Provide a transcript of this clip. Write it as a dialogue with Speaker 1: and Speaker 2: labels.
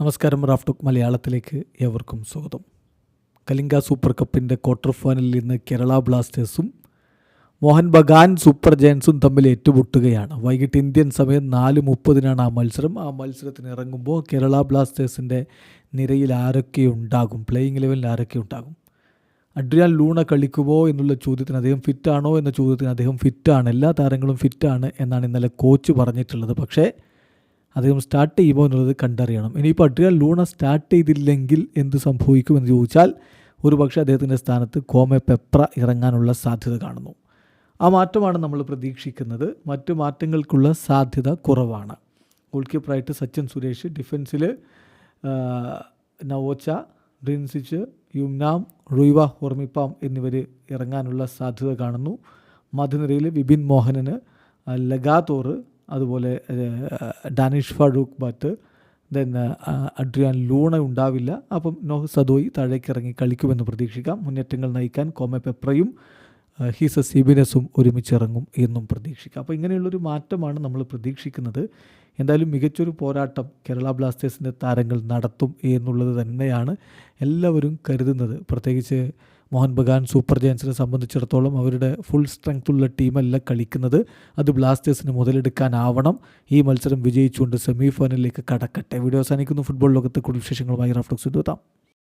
Speaker 1: നമസ്കാരം Raf talk മലയാളത്തിലേക്ക് ഏവർക്കും സ്വാഗതം. കലിംഗ സൂപ്പർ കപ്പിന്റെ ക്വാർട്ടർ ഫൈനലിൽ ഇന്ന് കേരള ബ്ലാസ്റ്റേഴ്സും മോഹൻ ബഗാൻ സൂപ്പർ ജയൻസും തമ്മിൽ ഏറ്റുമുട്ടുകയാണ്. വൈകിട്ട് ഇന്ത്യൻ സമയം നാല് മുപ്പതിനാണ് ആ മത്സരം. ആ മത്സരത്തിന് ഇറങ്ങുമ്പോൾ കേരള ബ്ലാസ്റ്റേഴ്സിന്റെ നിരയിൽ ആരൊക്കെ ഉണ്ടാകും? പ്ലേയിങ് ലെവലിൽ ആരൊക്കെ ഉണ്ടാകും? അഡ്രിയാൻ ലൂണ കളിക്കുമോ എന്നുള്ള ചോദ്യത്തിന് അദ്ദേഹം ഫിറ്റാണോ എന്ന ചോദ്യത്തിന് അദ്ദേഹം ഫിറ്റാണ് എല്ലാ താരങ്ങളും ഫിറ്റാണ് എന്നാണ് ഇന്നലെ കോച്ച് പറഞ്ഞിട്ടുള്ളത്. പക്ഷേ അദ്ദേഹം സ്റ്റാർട്ട് ചെയ്യുമോ എന്നുള്ളത് കണ്ടറിയണം. ഇനിയിപ്പോൾ അഡ്രിയൽ ലൂണ സ്റ്റാർട്ട് ചെയ്തില്ലെങ്കിൽ എന്ത് സംഭവിക്കുമെന്ന് ചോദിച്ചാൽ ഒരു പക്ഷേ അദ്ദേഹത്തിന്റെ സ്ഥാനത്ത് കോമെ പെപ്ര ഇറങ്ങാനുള്ള സാധ്യത കാണുന്നു. ആ മാറ്റമാണ് നമ്മൾ പ്രതീക്ഷിക്കുന്നത്. മറ്റു മാറ്റങ്ങൾക്കുള്ള സാധ്യത കുറവാണ്. ഗോൾ കീപ്പറായിട്ട് സച്ചിൻ സുരേഷ് ഡിഫൻസിൽ നവോച്ച ഡ്രിൻസിച്ച് യുംനാം റുയ്വ ഹോർമിപ്പാം എന്നിവർ ഇറങ്ങാനുള്ള സാധ്യത കാണുന്നു. മധുനിരയിൽ വിപിൻ മോഹനന് ലഗാത്തോറ് അതുപോലെ Danish Farooq but then Adrian Luna ഉണ്ടാവില്ല. അപ്പം നോഹ് സദോയി താഴേക്ക് ഇറങ്ങി കളിക്കുമെന്ന് പ്രതീക്ഷിക്കാം. മുന്നേറ്റങ്ങൾ നയിക്കാൻ കോമെ പെപ്രയും ഹീസ സിബിനസും ഒരുമിച്ചിറങ്ങും എന്നും പ്രതീക്ഷിക്കാം. അപ്പോൾ ഇങ്ങനെയുള്ളൊരു മാറ്റമാണ് നമ്മൾ പ്രതീക്ഷിക്കുന്നത്. എന്തായാലും മികച്ചൊരു പോരാട്ടം കേരള ബ്ലാസ്റ്റേഴ്സിന്റെ താരങ്ങൾ നടത്തും എന്നുള്ളത് തന്നെയാണ് എല്ലാവരും കരുതുന്നത്. പ്രത്യേകിച്ച് മോഹൻ ബഗാൻ സൂപ്പർ ജയൻസിനെ സംബന്ധിച്ചിടത്തോളം അവരുടെ ഫുൾ സ്ട്രെങ്ത്തുള്ള ടീമല്ല കളിക്കുന്നത്. അത് ബ്ലാസ്റ്റേഴ്സിന് മുതലെടുക്കാനാവണം. ഈ മത്സരം വിജയിച്ചുകൊണ്ട് സെമി ഫൈനലിലേക്ക് കടക്കട്ടെ. വീഡിയോ അവസാനിക്കുന്നു. ഫുട്ബോൾ ലോകത്തെ കൂടുതൽ വിശേഷങ്ങളുമായി റഫ്ലക്സ് എത്താം.